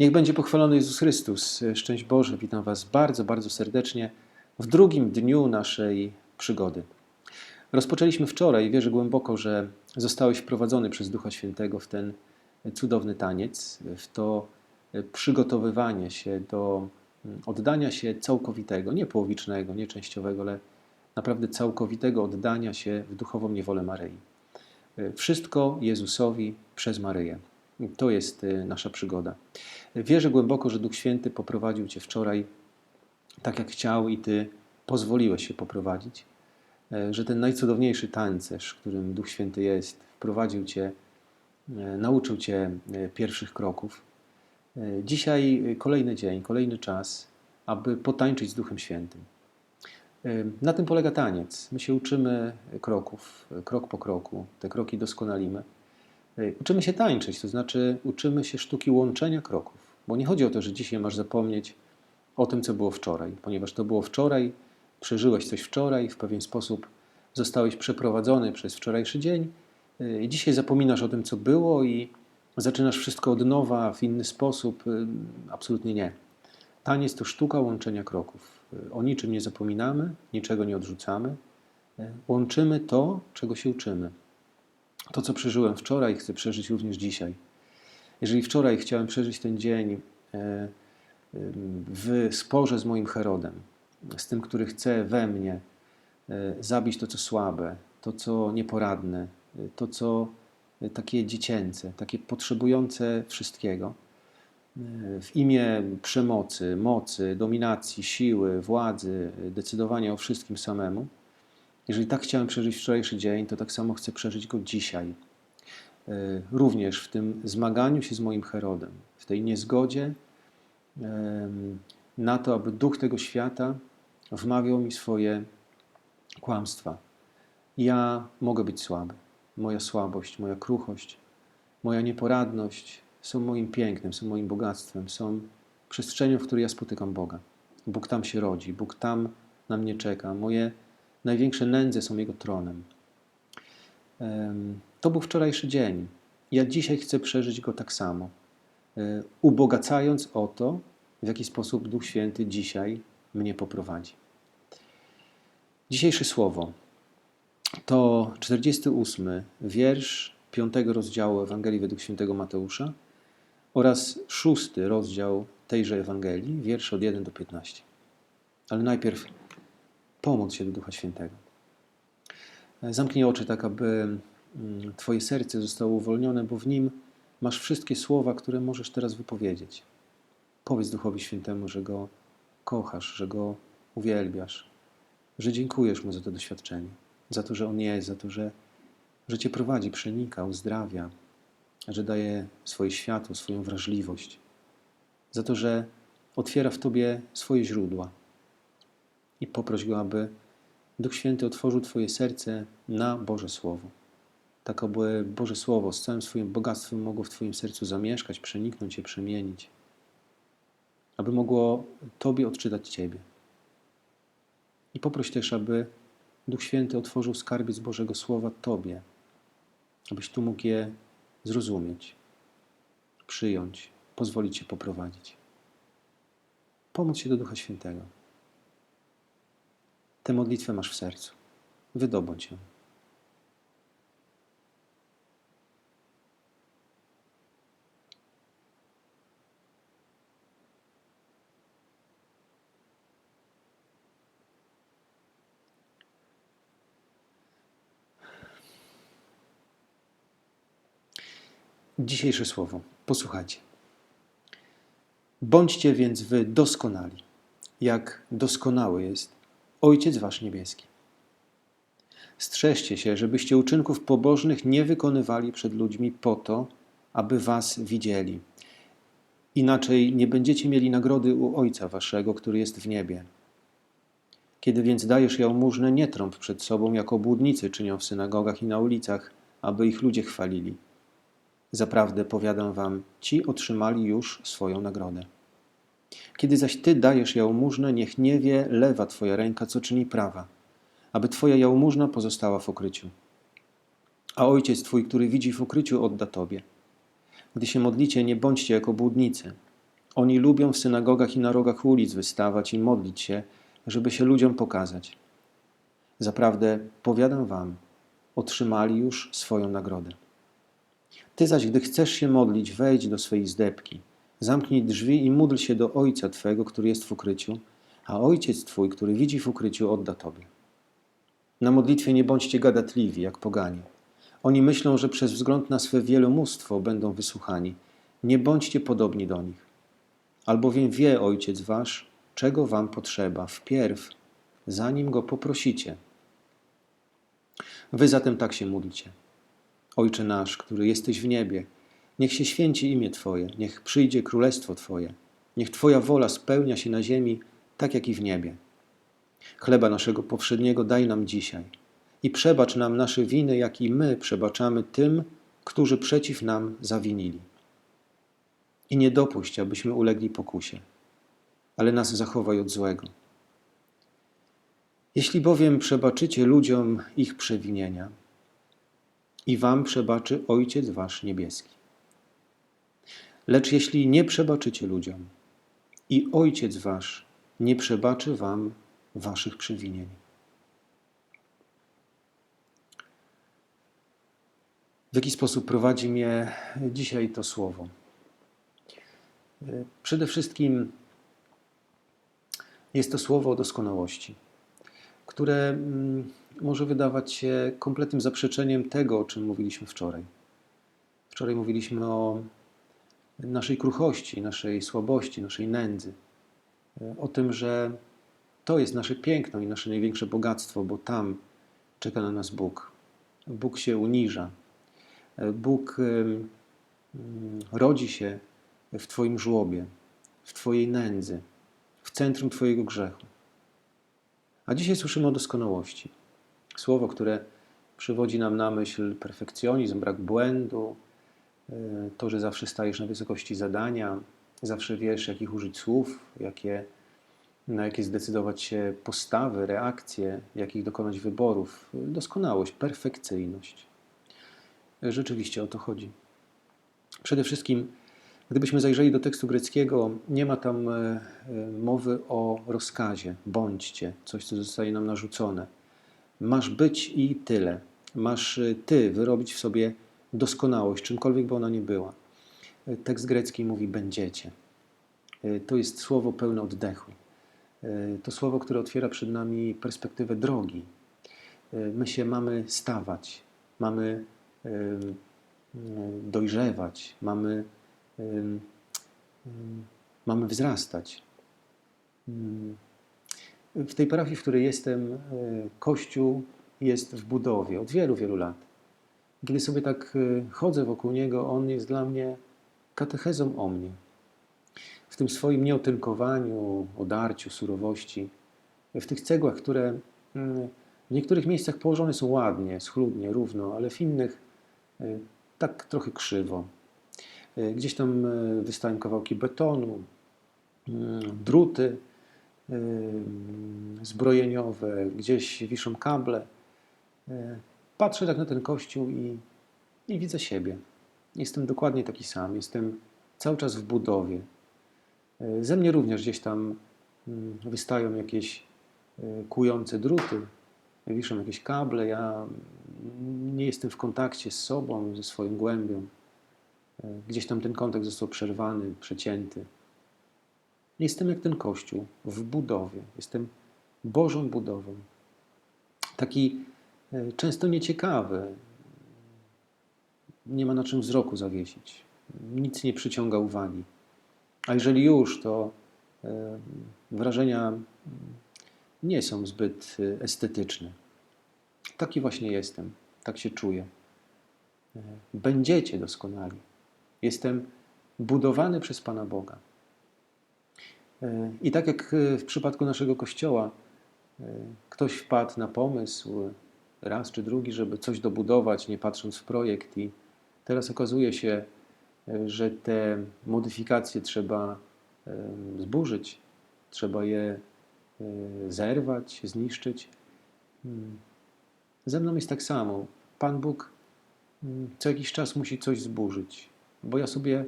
Niech będzie pochwalony Jezus Chrystus. Szczęść Boże, witam Was bardzo, bardzo serdecznie w drugim dniu naszej przygody. Rozpoczęliśmy wczoraj wierzę głęboko, że zostałeś wprowadzony przez Ducha Świętego w ten cudowny taniec, w to przygotowywanie się do oddania się całkowitego, nie połowicznego, nie częściowego, ale naprawdę całkowitego oddania się w duchową niewolę Maryi. Wszystko Jezusowi przez Maryję. To jest y, nasza przygoda. Wierzę głęboko, że Duch Święty poprowadził Cię wczoraj tak, jak chciał, i Ty pozwoliłeś się poprowadzić. E, Że ten najcudowniejszy tancerz, którym Duch Święty jest, wprowadził Cię, e, nauczył Cię e, pierwszych kroków. Dzisiaj kolejny dzień, kolejny czas, aby potańczyć z Duchem Świętym. Na tym polega taniec. My się uczymy kroków, krok po kroku. Te kroki doskonalimy. Uczymy się tańczyć, to znaczy uczymy się sztuki łączenia kroków. Bo nie chodzi o to, że dzisiaj masz zapomnieć o tym, co było wczoraj, ponieważ to było wczoraj, przeżyłeś coś wczoraj, w pewien sposób zostałeś przeprowadzony przez wczorajszy dzień. e, I dzisiaj zapominasz o tym, co było i zaczynasz wszystko od nowa, w inny sposób. E, Absolutnie nie. Taniec to sztuka łączenia kroków. E, O niczym nie zapominamy, niczego nie odrzucamy. Łączymy to, czego się uczymy. To, co przeżyłem wczoraj, chcę przeżyć również dzisiaj. Jeżeli wczoraj chciałem przeżyć ten dzień e, w sporze z moim Herodem, z tym, który chce we mnie e, zabić to, co słabe, to, co nieporadne, e, to, co takie dziecięce, takie potrzebujące wszystkiego, w imię przemocy, mocy, dominacji, siły, władzy, decydowania o wszystkim samemu, jeżeli tak chciałem przeżyć wczorajszy dzień, to tak samo chcę przeżyć go dzisiaj. E, Również w tym zmaganiu się z moim Herodem, w tej niezgodzie na to, aby duch tego świata wmawiał mi swoje kłamstwa. Ja mogę być słaby. Moja słabość, moja kruchość, moja nieporadność są moim pięknem, są moim bogactwem, są przestrzenią, w której ja spotykam Boga. Bóg tam się rodzi, Bóg tam na mnie czeka. Moje największe nędze są Jego tronem. Em, To był wczorajszy dzień. Ja dzisiaj chcę przeżyć go tak samo, e, ubogacając o to, w jaki sposób Duch Święty dzisiaj mnie poprowadzi. Dzisiejsze słowo to 48 wiersz 5 rozdziału Ewangelii według świętego Mateusza oraz szósty rozdział tejże Ewangelii, wiersze od 1 do 15. Ale najpierw pomóc się do Ducha Świętego. Zamknij oczy tak, aby mm, Twoje serce zostało uwolnione, bo w nim masz wszystkie słowa, które możesz teraz wypowiedzieć. Powiedz Duchowi Świętemu, że Go kochasz, że Go uwielbiasz, że dziękujesz Mu za to doświadczenie, za to, że On jest, za to, że, że Cię prowadzi, przenika, uzdrawia, że daje swoje światło, swoją wrażliwość, za to, że otwiera w Tobie swoje źródła. I poproś Go, aby Duch Święty otworzył Twoje serce na Boże Słowo. Tak, aby Boże Słowo z całym swoim bogactwem mogło w Twoim sercu zamieszkać, przeniknąć się, przemienić. Aby mogło Tobie odczytać Ciebie. I poproś też, aby Duch Święty otworzył skarbiec Bożego Słowa Tobie, abyś tu mógł je zrozumieć, przyjąć, pozwolić się poprowadzić. Pomóc się do Ducha Świętego. Tę modlitwę masz w sercu. Wydobądź ją. Dzisiejsze słowo. Posłuchajcie. Bądźcie więc wy doskonali, jak doskonały jest Ojciec Wasz Niebieski. Strzeżcie się, żebyście uczynków pobożnych nie wykonywali przed ludźmi po to, aby Was widzieli. Inaczej nie będziecie mieli nagrody u Ojca Waszego, który jest w niebie. Kiedy więc dajesz jałmużnę, nie trąb przed sobą, jako błudnicy czynią w synagogach i na ulicach, aby ich ludzie chwalili. Zaprawdę powiadam wam, ci otrzymali już swoją nagrodę. Kiedy zaś ty dajesz jałmużnę, niech nie wie lewa twoja ręka, co czyni prawa, aby twoja jałmużna pozostała w ukryciu. A ojciec twój, który widzi w ukryciu, odda tobie. Gdy się modlicie, nie bądźcie jako błudnicy. Oni lubią w synagogach i na rogach ulic wystawać i modlić się, żeby się ludziom pokazać. Zaprawdę, powiadam wam, otrzymali już swoją nagrodę. Ty zaś, gdy chcesz się modlić, wejdź do swej zdebki, zamknij drzwi i módl się do Ojca Twego, który jest w ukryciu, a Ojciec Twój, który widzi w ukryciu, odda Tobie. Na modlitwie nie bądźcie gadatliwi, jak poganie. Oni myślą, że przez wzgląd na swe wielomóstwo będą wysłuchani. Nie bądźcie podobni do nich. Albowiem wie Ojciec Wasz, czego Wam potrzeba, wpierw, zanim Go poprosicie. Wy zatem tak się módlcie. Ojcze nasz, który jesteś w niebie, niech się święci imię Twoje, niech przyjdzie królestwo Twoje, niech Twoja wola spełnia się na ziemi, tak jak i w niebie. Chleba naszego powszedniego daj nam dzisiaj i przebacz nam nasze winy, jak i my przebaczamy tym, którzy przeciw nam zawinili. I nie dopuść, abyśmy ulegli pokusie, ale nas zachowaj od złego. Jeśli bowiem przebaczycie ludziom ich przewinienia, i wam przebaczy Ojciec Wasz niebieski. Lecz jeśli nie przebaczycie ludziom, i Ojciec Wasz nie przebaczy wam waszych przewinień. W jaki sposób prowadzi mnie dzisiaj to słowo? Przede wszystkim jest to słowo o doskonałości, które mm, może wydawać się kompletnym zaprzeczeniem tego, o czym mówiliśmy wczoraj. Wczoraj mówiliśmy o naszej kruchości, naszej słabości, naszej nędzy, o tym, że to jest nasze piękno i nasze największe bogactwo, bo tam czeka na nas Bóg. Bóg się uniża. Bóg rodzi się w Twoim żłobie, w Twojej nędzy, w centrum Twojego grzechu. A dzisiaj słyszymy o doskonałości. Słowo, które przywodzi nam na myśl perfekcjonizm, brak błędu, to, że zawsze stajesz na wysokości zadania, zawsze wiesz, jakich użyć słów, jakie na jakie zdecydować się postawy, reakcje, jakich dokonać wyborów. Doskonałość, perfekcyjność. Rzeczywiście o to chodzi. Przede wszystkim, gdybyśmy zajrzeli do tekstu greckiego, nie ma tam e, e, mowy o rozkazie, bądźcie, coś, co zostaje nam narzucone. Masz być i tyle. Masz e, ty wyrobić w sobie doskonałość, czymkolwiek by ona nie była. Tekst grecki mówi będziecie. To jest słowo pełne oddechu. E, to słowo, które otwiera przed nami perspektywę drogi. E, my się mamy stawać, mamy e, dojrzewać, mamy, mamy wzrastać. W tej parafii, w której jestem, Kościół jest w budowie od wielu, wielu lat. Kiedy sobie tak chodzę wokół niego, on jest dla mnie katechezą o mnie w tym swoim nieotynkowaniu, odarciu, surowości, w tych cegłach, które mm, w niektórych miejscach położone są ładnie, schludnie, równo, ale w innych y, tak trochę krzywo. Y, gdzieś tam y, wystają kawałki betonu, druty zbrojeniowe, gdzieś wiszą kable. Patrzę tak na ten kościół i, i widzę siebie. Jestem dokładnie taki sam. Jestem cały czas w budowie. Ze mnie również gdzieś tam mm, wystają jakieś e, kujące druty, wiszą jakieś kable. Ja nie jestem w kontakcie z sobą, ze swoją głębią. E, gdzieś tam ten kontakt został przerwany, przecięty. Jestem jak ten kościół w budowie. Jestem Bożą budową. Taki e, często nieciekawy. Nie ma na czym wzroku zawiesić. Nic nie przyciąga uwagi. A jeżeli już, to e, wrażenia nie są zbyt e, estetyczne. Taki właśnie jestem, tak się czuję. E, będziecie doskonali. Jestem budowany przez Pana Boga. I tak jak w przypadku naszego kościoła, ktoś wpadł na pomysł raz czy drugi, żeby coś dobudować, nie patrząc w projekt, i teraz okazuje się, że te modyfikacje trzeba zburzyć, trzeba je e, zerwać, zniszczyć. Hmm. Ze mną jest tak samo. Pan Bóg hmm, co jakiś czas musi coś zburzyć, bo ja sobie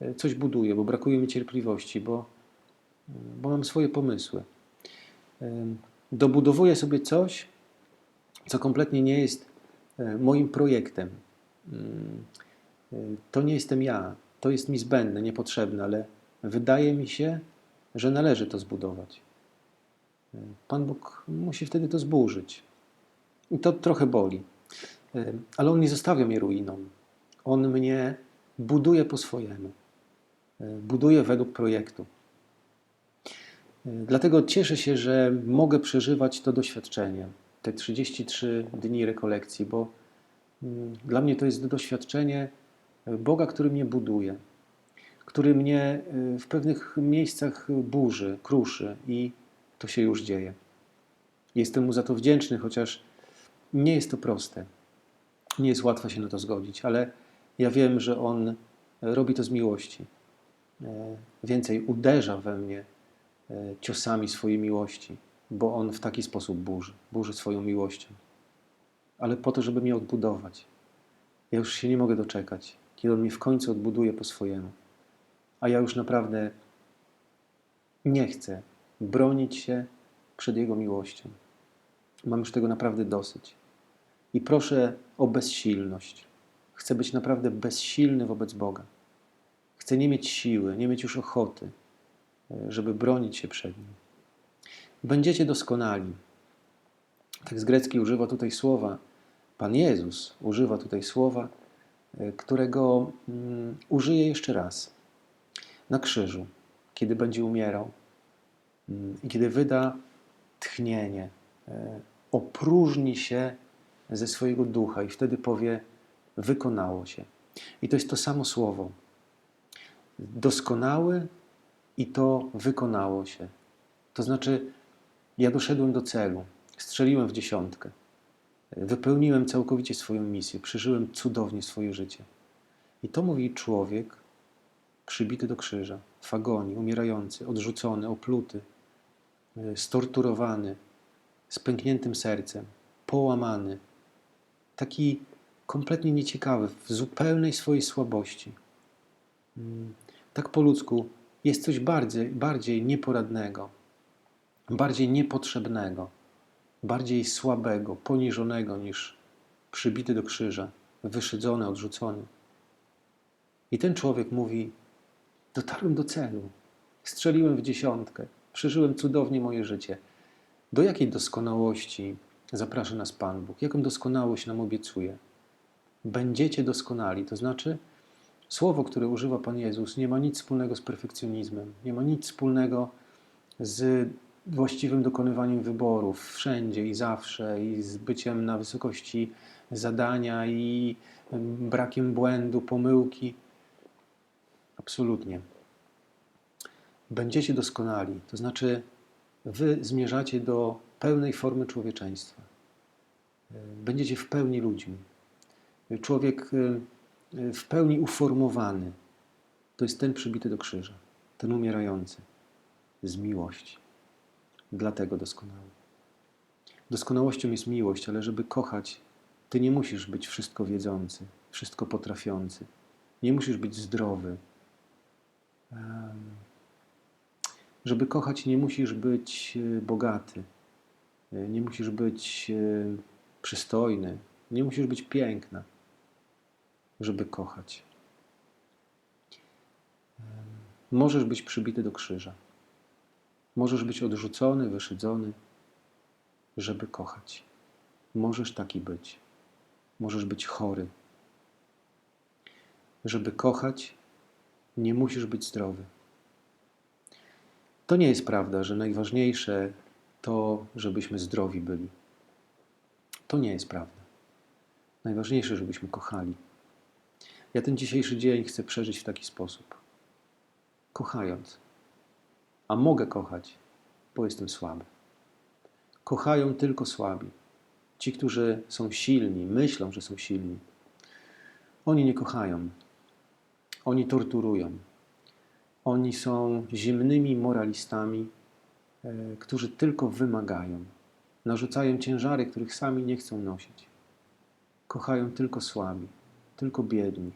e, coś buduję, bo brakuje mi cierpliwości, bo, bo mam swoje pomysły. E, Dobudowuję sobie coś, co kompletnie nie jest e, moim projektem. Mm, e, To nie jestem ja, to jest mi zbędne, niepotrzebne, ale wydaje mi się, że należy to zbudować. E, Pan Bóg musi wtedy to zburzyć. I to trochę boli. Ale On nie zostawia mnie ruiną. On mnie buduje po swojemu. Buduje według projektu. Dlatego cieszę się, że mogę przeżywać to doświadczenie, te 33 dni rekolekcji, bo mm, dla mnie to jest doświadczenie Boga, który mnie buduje, który mnie e, w pewnych miejscach burzy, kruszy i to się już dzieje. Jestem mu za to wdzięczny, chociaż nie jest to proste. Nie jest łatwo się na to zgodzić, ale ja wiem, że on robi to z miłości. E, Więcej uderza we mnie e, ciosami swojej miłości, bo on w taki sposób burzy, burzy swoją miłością. Ale po to, żeby mnie odbudować. Ja już się nie mogę doczekać, kiedy on mnie w końcu odbuduje po swojemu. A ja już naprawdę nie chcę bronić się przed Jego miłością. Mam już tego naprawdę dosyć. I proszę o bezsilność. Chcę być naprawdę bezsilny wobec Boga. Chcę nie mieć siły, nie mieć już ochoty, e, żeby bronić się przed Nim. Będziecie doskonali. Z grecki używa tutaj słowa, Pan Jezus używa tutaj słowa, e, którego mm, użyje jeszcze raz. Na krzyżu, kiedy będzie umierał mm, i kiedy wyda tchnienie, e, opróżni się ze swojego ducha i wtedy powie: Wykonało się. I to jest to samo słowo. Doskonały i to wykonało się. To znaczy, ja doszedłem do celu, strzeliłem w dziesiątkę, wypełniłem całkowicie swoją misję, przeżyłem cudownie swoje życie. I to mówi człowiek przybity do krzyża, w agonii, umierający, odrzucony, opluty, e, storturowany, z pękniętym sercem, połamany, taki kompletnie nieciekawy, w zupełnej swojej słabości. Mm, Tak po ludzku jest coś bardziej, bardziej nieporadnego, bardziej niepotrzebnego, bardziej słabego, poniżonego niż przybity do krzyża, wyszydzony, odrzucony. I ten człowiek mówi: Dotarłem do celu, strzeliłem w dziesiątkę, przeżyłem cudownie moje życie. Do jakiej doskonałości zaprasza nas Pan Bóg? Jaką doskonałość nam obiecuje? Będziecie doskonali, to znaczy słowo, które używa Pan Jezus, nie ma nic wspólnego z perfekcjonizmem, nie ma nic wspólnego z właściwym dokonywaniem wyborów wszędzie i zawsze, i z byciem na wysokości zadania, i brakiem błędu, pomyłki. Absolutnie. Będziecie doskonali, to znaczy wy zmierzacie do pełnej formy człowieczeństwa. Będziecie w pełni ludźmi. Człowiek y, w pełni uformowany to jest ten przybity do krzyża, ten umierający z miłości. Dlatego doskonały. Doskonałością jest miłość, ale żeby kochać, ty nie musisz być wszystko wiedzący, wszystko potrafiący. Nie musisz być zdrowy. Żeby kochać, nie musisz być e, bogaty, E, nie musisz być e, przystojny, nie musisz być piękna, żeby kochać. Możesz być przybity do krzyża. Możesz być odrzucony, wyszydzony, żeby kochać. Możesz taki być. Możesz być chory. Żeby kochać, nie musisz być zdrowy. To nie jest prawda, że najważniejsze to, żebyśmy zdrowi byli. To nie jest prawda. Najważniejsze, żebyśmy kochali. Ja ten dzisiejszy dzień chcę przeżyć w taki sposób. Kochając. A mogę kochać, bo jestem słaby. Kochają tylko słabi. Ci, którzy są silni, myślą, że są silni. Oni nie kochają. Oni torturują. Oni są zimnymi moralistami, e, którzy tylko wymagają. Narzucają ciężary, których sami nie chcą nosić. Kochają tylko słabi, tylko biedni.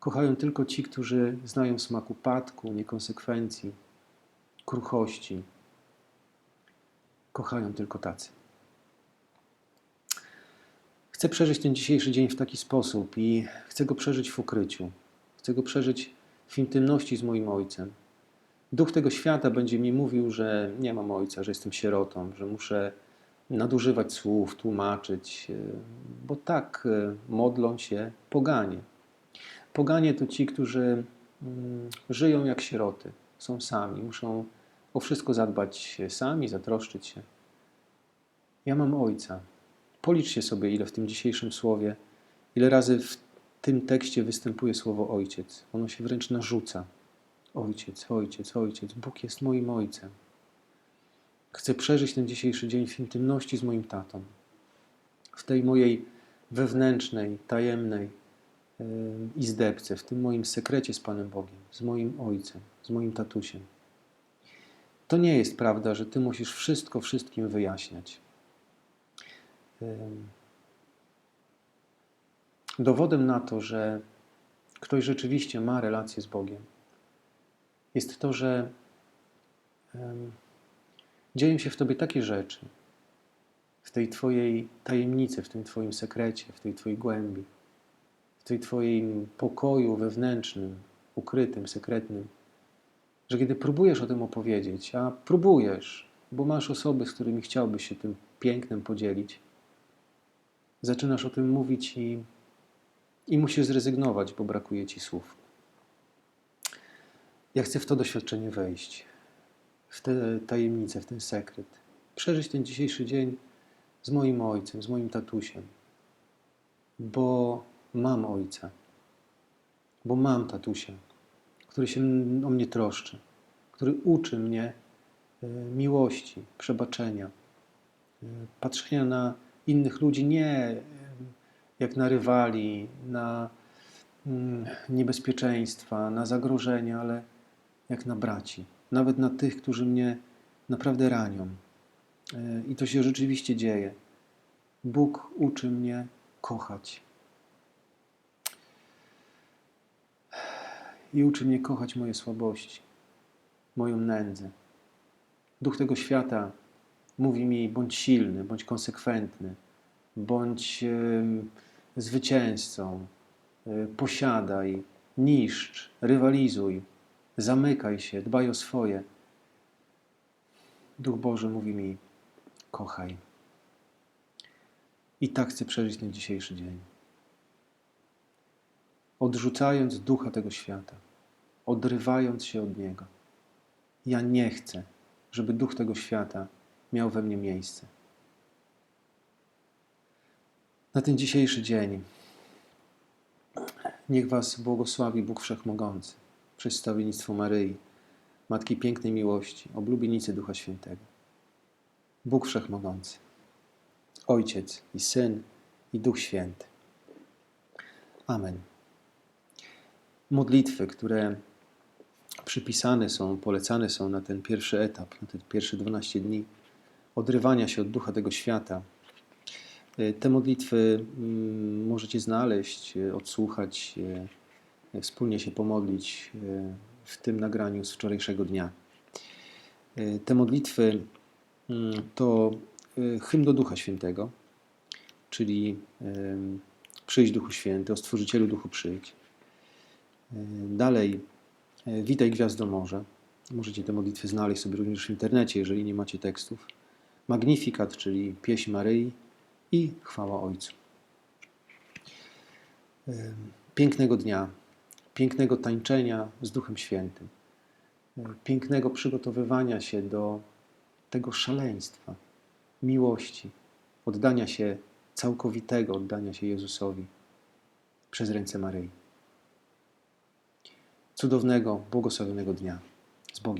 Kochają tylko ci, którzy znają smak upadku, niekonsekwencji, kruchości. Kochają tylko tacy. Chcę przeżyć ten dzisiejszy dzień w taki sposób i chcę go przeżyć w ukryciu. Chcę go przeżyć w intymności z moim ojcem. Duch tego świata będzie mi mówił, że nie mam ojca, że jestem sierotą, że muszę nadużywać słów, tłumaczyć, bo tak modlą się poganie. Poganie to ci, którzy mm, żyją jak sieroty, są sami, muszą o wszystko zadbać sami, zatroszczyć się. Ja mam ojca. Policzcie sobie, ile w tym dzisiejszym słowie, ile razy w tym tekście występuje słowo ojciec. Ono się wręcz narzuca. Ojciec, ojciec, ojciec. Bóg jest moim ojcem. Chcę przeżyć ten dzisiejszy dzień w intymności z moim tatą. W tej mojej wewnętrznej, tajemnej yy, izdebce, w tym moim sekrecie z Panem Bogiem, z moim ojcem, z moim tatusiem. To nie jest prawda, że ty musisz wszystko wszystkim wyjaśniać. Dowodem na to, że ktoś rzeczywiście ma relację z Bogiem, jest to, że dzieją się w tobie takie rzeczy, w tej twojej tajemnicy, w tym twoim sekrecie, w tej twojej głębi, w tej twoim pokoju wewnętrznym, ukrytym, sekretnym, że kiedy próbujesz o tym opowiedzieć, a próbujesz, bo masz osoby, z którymi chciałbyś się tym pięknem podzielić, zaczynasz o tym mówić i, i musisz zrezygnować, bo brakuje ci słów. Ja chcę w to doświadczenie wejść, w tę tajemnicę, w ten sekret. Przeżyć ten dzisiejszy dzień z moim ojcem, z moim tatusiem, bo mam ojca, bo mam tatusia, który się o mnie troszczy, który uczy mnie e, miłości, przebaczenia, e, patrzenia na innych ludzi nie e, jak na rywali, na mm, niebezpieczeństwa, na zagrożenia, ale jak na braci, nawet na tych, którzy mnie naprawdę ranią. I to się rzeczywiście dzieje. Bóg uczy mnie kochać. I uczy mnie kochać moje słabości, moją nędzę. Duch tego świata mówi mi: bądź silny, bądź konsekwentny, bądź y, zwycięzcą, y, posiadaj, niszcz, rywalizuj, zamykaj się, dbaj o swoje. Duch Boży mówi mi: kochaj. I tak chcę przeżyć ten dzisiejszy dzień odrzucając ducha tego świata, odrywając się od niego. Ja nie chcę, żeby duch tego świata miał we mnie miejsce. Na ten dzisiejszy dzień niech Was błogosławi Bóg Wszechmogący, przedstawienictwo Maryi, Matki Pięknej Miłości, oblubienicy Ducha Świętego. Bóg Wszechmogący, Ojciec i Syn i Duch Święty. Amen modlitwy, które przypisane są, polecane są na ten pierwszy etap, na te pierwsze 12 dni odrywania się od ducha tego świata. E, te modlitwy mm, możecie znaleźć, e, odsłuchać, e, wspólnie się pomodlić w tym nagraniu z wczorajszego dnia. Te modlitwy mm, to hymn do Ducha Świętego, czyli przyjść Duchu Święty, o Stworzycielu Duchu przyjdź. E, dalej, e, Witaj Gwiazdo Morze. Możecie te modlitwy znaleźć sobie również w internecie, jeżeli nie macie tekstów. Magnifikat, czyli pieśń Maryi i chwała Ojcu. E, pięknego dnia, pięknego tańczenia z Duchem Świętym, pięknego przygotowywania się do tego szaleństwa, miłości, oddania się całkowitego, oddania się Jezusowi przez ręce Maryi cudownego, błogosławionego dnia. Z Bogiem.